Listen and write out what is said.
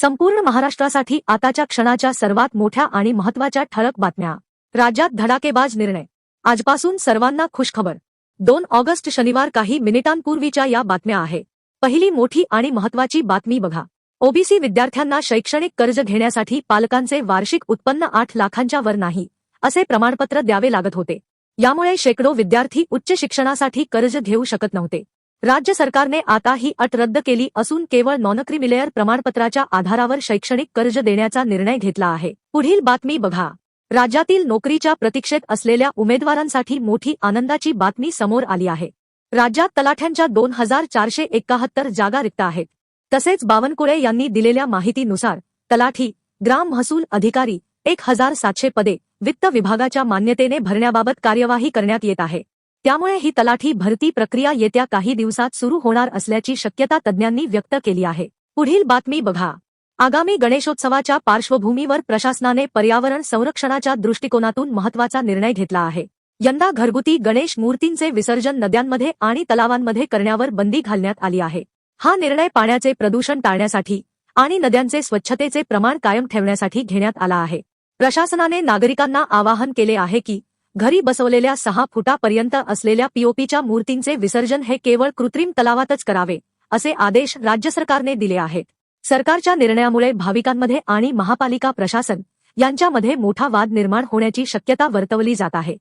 संपूर्ण महाराष्ट्रासाठी आताच्या क्षणाच्या सर्वात मोठ्या आणि महत्त्वाच्या ठळक बातम्या. राज्यात धडाकेबाज निर्णय. आजपासून सर्वांना खुशखबर. दोन ऑगस्ट शनिवार काही मिनिटांपूर्वीच्या या बातम्या आहे. पहिली मोठी आणि महत्वाची बातमी बघा. ओबीसी विद्यार्थ्यांना शैक्षणिक कर्ज घेण्यासाठी पालकांचे वार्षिक उत्पन्न आठ लाखांच्या वर नाही असे प्रमाणपत्र द्यावे लागत होते. यामुळे शेकडो विद्यार्थी उच्च शिक्षणासाठी कर्ज घेऊ शकत नव्हते. राज्य सरकारने आता ही अट रद्द केली असून केवळ नॉनक्रिमिलेअर प्रमाणपत्राच्या आधारावर शैक्षणिक कर्ज देण्याचा निर्णय घेतला आहे. पुढील बातमी बघा. राज्यातील नोकरीच्या प्रतीक्षेत असलेल्या उमेदवारांसाठी मोठी आनंदाची बातमी समोर आली आहे. राज्यात तलाठ्यांच्या दोन हजार चारशे एकाहत्तर जागा रिक्त आहेत. तसेच बावनकुळे यांनी दिलेल्या माहितीनुसार तलाठी ग्राम महसूल अधिकारी एक हजार सातशे पदे वित्त विभागाच्या मान्यतेने भरण्याबाबत कार्यवाही करण्यात येत आहे. त्यामुळे ही तलाठी भरती प्रक्रिया येत्या काही दिवसात सुरू होणार असल्याची शक्यता तज्ज्ञांनी व्यक्त केली आहे. पुढील बातमी बघा. आगामी गणेशोत्सवाच्या पार्श्वभूमीवर प्रशासनाने पर्यावरण संरक्षणाच्या दृष्टिकोनातून महत्त्वाचा निर्णय घेतला आहे. यंदा घरगुती गणेश मूर्तींचे विसर्जन नद्यांमध्ये आणि तलावांमध्ये करण्यावर बंदी घालण्यात आली आहे. हा निर्णय पाण्याचे प्रदूषण टाळण्यासाठी आणि नद्यांचे स्वच्छतेचे प्रमाण कायम ठेवण्यासाठी घेण्यात आला आहे. प्रशासनाने नागरिकांना आवाहन केले आहे की घरी बसवलेल्या सहा फुटापर्यंत असलेल्या पीओपीच्या मूर्तींचे विसर्जन हे केवळ कृत्रिम तलावातच करावे असे आदेश राज्य सरकारने दिले आहेत. सरकारच्या निर्णयामुळे भाविकांमध्ये आणि महापालिका प्रशासन यांच्यामध्ये मोठा वाद निर्माण होण्याची शक्यता वर्तवली जात आहे.